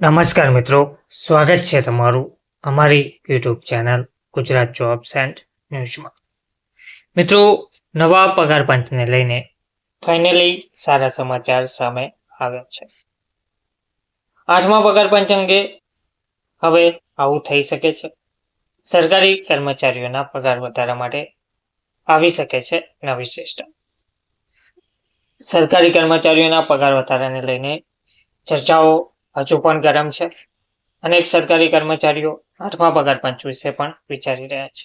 નમસ્કાર મિત્રો, સ્વાગત છે તમારું અમારી YouTube channel Gujarat jobs and ન્યૂઝમાં મિત્રો, નવા પગાર પંચને લઈને ફાઇનલી સારા સમાચાર સામે આવ્યા છે. આઠમા પગાર પંચ અંગે હવે આવું થઈ શકે છે. સરકારી કર્મચારીઓના પગાર વધારા માટે આવી શકે છે નવી સિસ્ટમ. સરકારી કર્મચારીઓના પગાર વધારાને લઈને ચર્ચાઓ હજુ પણ ગરમ છે. અનેક સરકારી કર્મચારીઓ આઠમા પગારપંચ વિશે પણ વિચારી રહ્યા છે.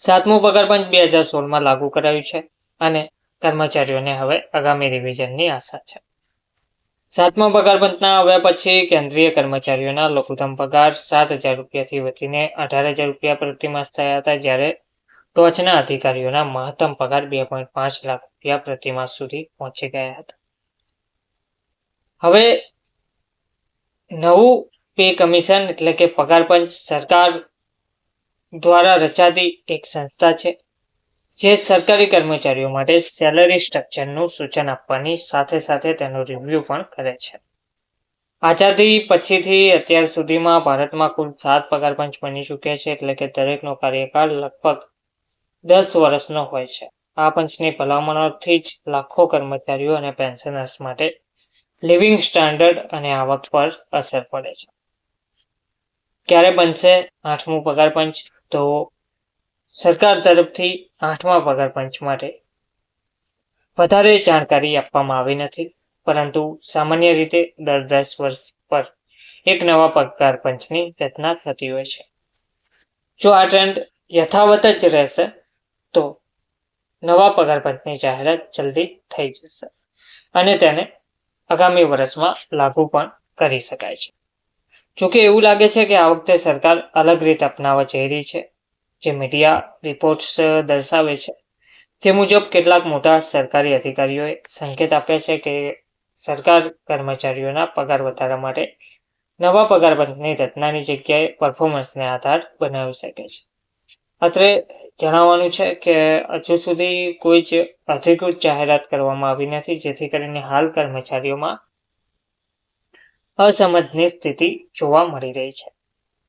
સાતમું પગારપંચ બે હજાર સોળમાં લાગુ કરાયું છે અને કર્મચારીઓને હવે આગામી રિવિઝનની આશા છે. સાતમા પગારપંચના આવ્યા પછી કેન્દ્રીય કર્મચારીઓના લઘુત્તમ પગાર સાત હજાર રૂપિયાથી વધીને અઢાર હજાર રૂપિયા પ્રતિમાસ થયા હતા જ્યારે ટોચના અધિકારીઓના મહત્તમ પગાર બે પોઈન્ટ પાંચ લાખ રૂપિયા પ્રતિમાસ સુધી પહોંચી ગયા હતા. હવે નવું પે કમિશન એટલે કે પગાર પંચ સરકાર દ્વારા રચાતી એક સંસ્થા છે, જે સરકારી કર્મચારીઓ માટે સેલરી સ્ટ્રક્ચરનું સૂચન આપવાની સાથે સાથે તેનું રિવ્યૂ પણ કરે છે. આઝાદી પછીથી અત્યાર સુધીમાં ભારતમાં કુલ સાત પગાર પંચ બની ચૂક્યા છે, એટલે કે દરેકનો કાર્યકાળ લગભગ દસ વર્ષનો હોય છે. આ પંચની ભલામણોથી જ લાખો કર્મચારીઓ અને પેન્શનર્સ માટે લિવિંગ સ્ટાન્ડર્ડ અને આવક પર અસર પડે છે. ક્યારે બનશે? આઠમું પગાર પંચ. તો સરકાર તરફથી આઠમા પગાર પંચ માટે વધારે જાણકારી આપવામાં આવી નથી. પરંતુ સામાન્ય રીતે દર દસ વર્ષ પર એક નવા પગાર પંચની રચના થતી હોય છે. જો આ ટ્રેન્ડ યથાવત જ રહેશે, તો નવા પગાર પંચની જાહેરાત જલ્દી થઈ જશે અને તેને આગામી વર્ષમાં લાગુ પણ કરી શકાય છે. જોકે એવું લાગે છે કે આ વખતે સરકાર અલગ રીત અપનાવવા જઈ રહી છે. જે મીડિયા રિપોર્ટ્સ દર્શાવે છે. તે મુજબ કેટલાક મોટા સરકારી અધિકારીઓએ સંકેત આપ્યા છે કે સરકાર કર્મચારીઓના પગાર વધારા માટે નવા પગાર પંચની રચનાની જગ્યાએ પરફોર્મન્સને આધાર બનાવી શકે છે. અત્રે જણાવવાનું છે કે હજુ સુધી કોઈ જ અધિકૃત જાહેરાત કરવામાં આવી નથી, જેથી કરીને હાલ કર્મચારીઓમાં અસમજની સ્થિતિ જોવા મળી રહી છે.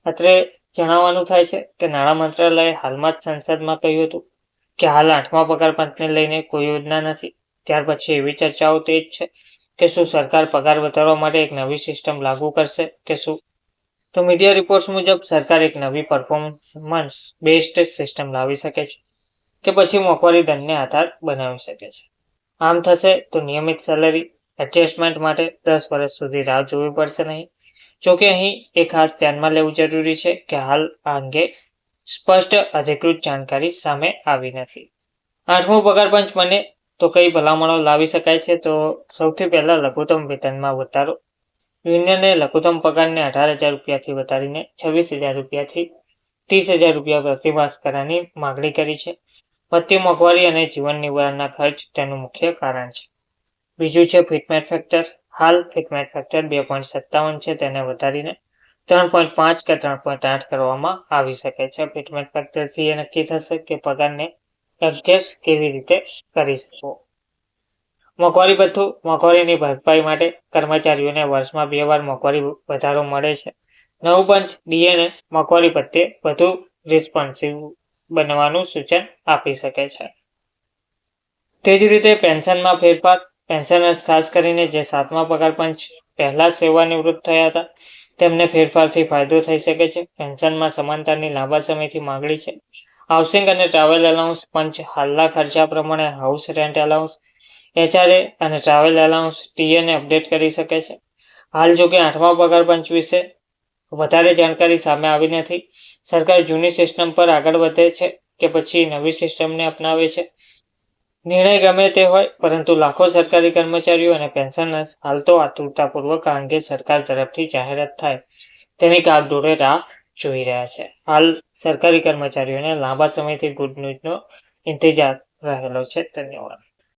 અત્રે જણાવવાનું થાય છે કે નાણાં મંત્રાલયે હાલમાં જ સંસદમાં કહ્યું હતું કે હાલ આઠમા પગાર પંચને લઈને કોઈ યોજના નથી. ત્યાર પછી એવી ચર્ચાઓ તેજ છે કે શું સરકાર પગાર વધારવા માટે એક નવી સિસ્ટમ લાગુ કરશે કે શું તો મીડિયા રિપોર્ટ્સ મુજબ સરકાર એક નવી પરફોર્મન્સ બેસ્ડ સિસ્ટમ લાવી શકે છે કે પછી મોંઘવારી દંડને આધાર બનાવી શકે છે. આમ થશે તો નિયમિત સેલરી એડજસ્ટમેન્ટ માટે દસ વર્ષ સુધી રાહ જોવી પડશે નહીં. જોકે અહીં એ ખાસ ધ્યાનમાં લેવું જરૂરી છે કે હાલ આ અંગે સ્પષ્ટ અધિકૃત જાણકારી સામે આવી નથી. આઠમું પગાર પંચ બને તો કઈ ભલામણો લાવી શકાય છે તો સૌથી પહેલા લઘુત્તમ વેતનમાં વધારો યુનિયને લઘુત્તમ પગારને અઢાર હજાર રૂપિયાથી વધારીને છવ્વીસ હજાર રૂપિયાથી ત્રીસ હજાર રૂપિયા પ્રતિમાસ કરવાની માગણી કરી છે. વધતી મોંઘવારી અને જીવન નિવારણના ખર્ચ તેનું મુખ્ય કારણ છે. બીજું છે ફિટમેટ ફેક્ટર. હાલ ફિટમેટ ફેક્ટર બે પોઈન્ટ સત્તાવન છે. તેને વધારીને ત્રણ પોઈન્ટ પાંચ કે ત્રણ પોઈન્ટ આઠ કરવામાં આવી શકે છે. ફિટમેટ ફેક્ટરથી એ નક્કી થશે કે પગારને એડજસ્ટ કેવી રીતે કરી શકવો? મોંઘવારી ભથ્થું મોંઘવારીની ભરપાઈ માટે કર્મચારીઓને વર્ષમાં બે વાર મોંઘવારી વધારો મળે છે. નવું પંચ ડીએને મોંઘવારી પ્રત્યે વધુ રિસ્પોન્સિવ બનવાનું સૂચન આપી શકે છે. તે જ રીતે પેન્શનમાં ફેરફાર, પેન્શનર્સ ખાસ કરીને જે સાતમા પગાર પંચ પહેલા સેવાનિવૃત્ત થયા હતા, તેમને ફેરફારથી ફાયદો થઈ શકે છે. પેન્શનમાં સમાનતાની લાંબા સમયથી માંગણી છે. હાઉસિંગ અને ટ્રાવેલ એલાઉન્સ પંચ હાલના ખર્ચા પ્રમાણે હાઉસ રેન્ટ એલાઉન્સ એચઆરએ અને ટ્રાવેલ એલાઉન્સ ટીએને અપડેટ કરી શકે છે. હાલ જો કે આઠમા પગાર પંચ વિશે વધારે જાણકારી સામે આવી નથી. સરકાર જૂની સિસ્ટમ પર આગળ વધે છે કે પછી નવી સિસ્ટમને અપનાવે છે. નિર્ણય ગમે તે હોય, પરંતુ લાખો સરકારી કર્મચારીઓ અને પેન્શનર્સ હાલ તો આતુરતાપૂર્વક આ અંગે સરકાર તરફથી જાહેરાત થાય. તેની કાગડોળે રાહ જોઈ રહ્યા છે. હાલ સરકારી કર્મચારીઓને લાંબા સમયથી ગુડ ન્યૂઝનો ઇંતજાર રહેલો છે. ધન્યવાદ.